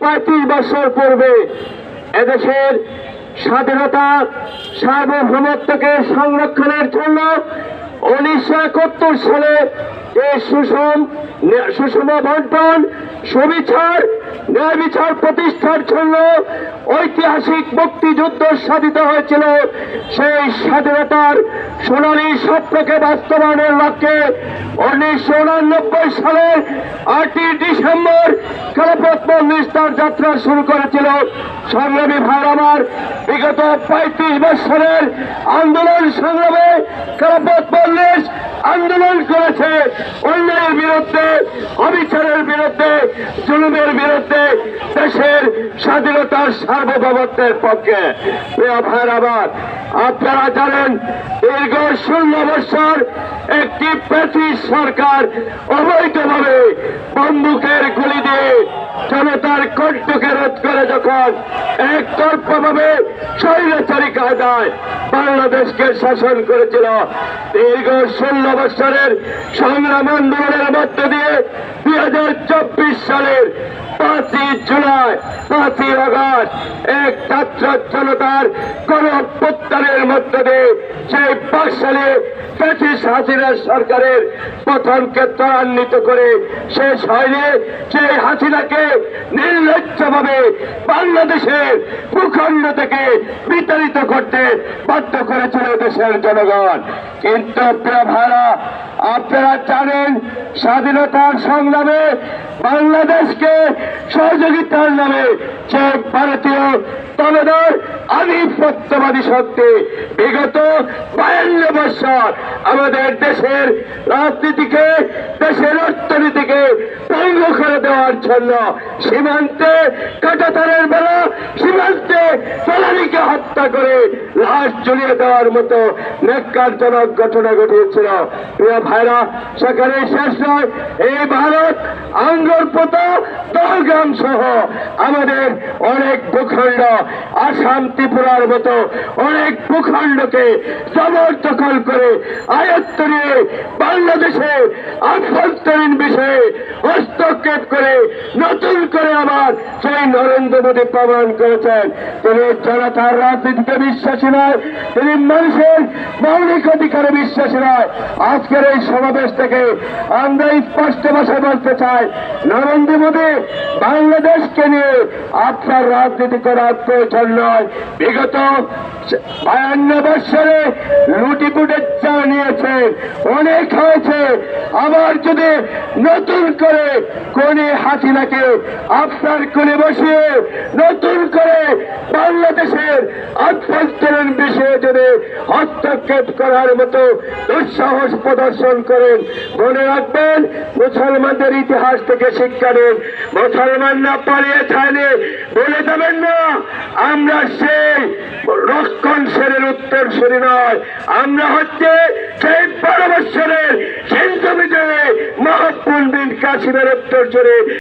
পঁয়ত্রিশ বছর পূর্বে এদেশের স্বাধীনতা সার্বভৌমত্বকে সংরক্ষণের জন্য উনিশশো একাত্তর সালে যে সুষম সুষম বন্টন, সুবিচার ন্যায় বিচার প্রতিষ্ঠার জন্য ঐতিহাসিক মুক্তিযুদ্ধ সাধিত হয়েছিল। সেই স্বাধীনতার সোনালী স্বপ্নকে বাস্তবায়নের লক্ষ্যে উনিশশো উনানব্বই সালের আটই ডিসেম্বর খেলাপথ নিস্তার যাত্রা শুরু করেছিল। সংগ্রামী ভাইয়ের আমার বিগত পঁয়ত্রিশ বছরের আন্দোলন সংগ্রামে খেলাপথ মল্লিশ আন্দোলন করেছে। বিরুদ্ধে, অবিচারের বিরুদ্ধে, জুলুমের বিরুদ্ধে দেশের স্বাধীনতার সার্বভৌমত্বের পক্ষে। ভাইয়ের আবার, আপনারা জানেন, দীর্ঘ ষোলো বছর একটি প্রাচী সরকার অবৈধভাবে বন্দুকের গুলি দিয়ে জনতার কণ্ঠকে রোধ করে যখন এক চট ভাবে স্বৈরাচারী কায়দায় বাংলাদেশকে শাসন করেছিল, দীর্ঘ ষোলো বছরের সংগ্রাম আন্দোলনের মধ্য দিয়ে দুই হাজার চব্বিশ সালের পাঁচই সরকারের ত্বরান্বিত করে শেষ হয়নি। হাসিনাকে বাংলাদেশের ভূখণ্ড থেকে বিতাড়িত করতে বাধ্য করেছিল দেশের জনগণ। কিন্তু ভাইরা, আপনারা জানেন, স্বাধীনতার সংগ্রামে বাংলাদেশকে সহযোগিতার নামে চেক ভারতীয় তলদার আধিপত্যবাদী শক্তি বিগত বায়ান্ন বছর আমাদের দেশের রাজনীতিকে, দেশের অর্থনীতিকে ভঙ্গ করে দেওয়ার জন্য সীমান্তে কাটাতারের বেলা সীমান্তে ফেলানিকে হত্যা করে লাশ ঝুলিয়ে দেওয়ার মতো নেককারজনক ঘটনা ঘটিয়েছিল। প্রিয় ভাইরা, সেখানে শেষ নয়। এই ভারত, আঙ্গরপোতা দহগ্রাম সহ আমাদের অনেক ভূখণ্ড, আসাম, ত্রিপুরার মতো অনেক ভূখণ্ডকে জবরদখল করে আয়ত্ত নিয়ে বাংলাদেশে আভ্যন্তরীণ বিষয়ে হস্তক্ষেপ করে নতুন করে আবার নরেন্দ্র মোদী প্রমাণ করেছেন। তিনি জনতার রাজনীতিতে বিশ্বাসী নয়, তিনি মানুষের মৌলিক অধিকারে বিশ্বাসী নয়। আজকের এই সমাবেশ থেকে আমরা স্পষ্ট ভাষায় বলতে চাই, নরেন্দ্র মোদী বাংলাদেশকে নিয়ে আপনার রাজনীতি করার প্রয়োজন নয়। বিগত বায়ান্ন বৎসরে লুটিপুটের চা নিয়েছে, অনেক হয়েছে। আবার যদি নতুন করে কোনে হাসিনাকে আপনার কোলে বসিয়ে নতুন করে বাংলাদেশের আভ্যন্তরীণ বিষয়ে যদি হস্তক্ষেপ করার মতো দুঃসাহস প্রদর্শন করেন, মনে রাখবেন মুসলমানদের ইতিহাস থেকে শিক্ষা নিন। মুসলমানরা পালিয়ে ছাড়লে বলে দেবেন না। আমরা সেই রক্ষণ সেরের উত্তর সেরে নয়। আমরা হচ্ছে সেই বারো বৎসরের সিন্ধু বিজয়ে মহাপুল বিন কাশিমের উত্তর সেরে।